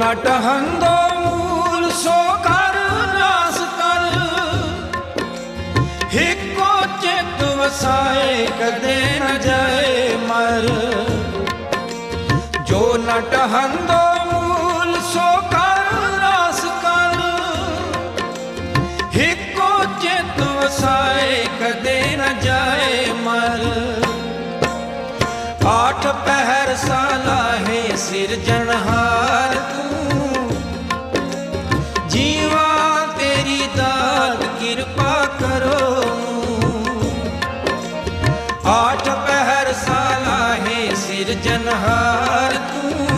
ਨਟ ਹੰਦੋ ਮੂਲ ਸੋ ਕਰ ਰਾਸ ਕਰ। ਹਿੱਕੋ ਚਿਤ ਵਸਾਏ ਕਦੇ ਨ ਜਾਏ ਮਰ। ਜੋ ਨਟ ਹੰਦੋ ਮੂਲ ਸੋ ਕਰ ਰਾਸ ਕਰ। ਹਿੱਕੋ ਚਿਤ ਵਸਾਏ ਕਦੇ ਨ ਜਾਏ ਮਰ। ਆਠ ਪਹਿਰ ਸਾਲਾਹੇ ਸਿਰਜਣਹਾਰ ਜੀਵਾ ਤੇਰੀ ਦਾਤ ਕਿਰਪਾ ਕਰੋ। ਆਠ ਪਹਿਰ ਸਿਰਜਨਹਾਰ ਤੂੰ।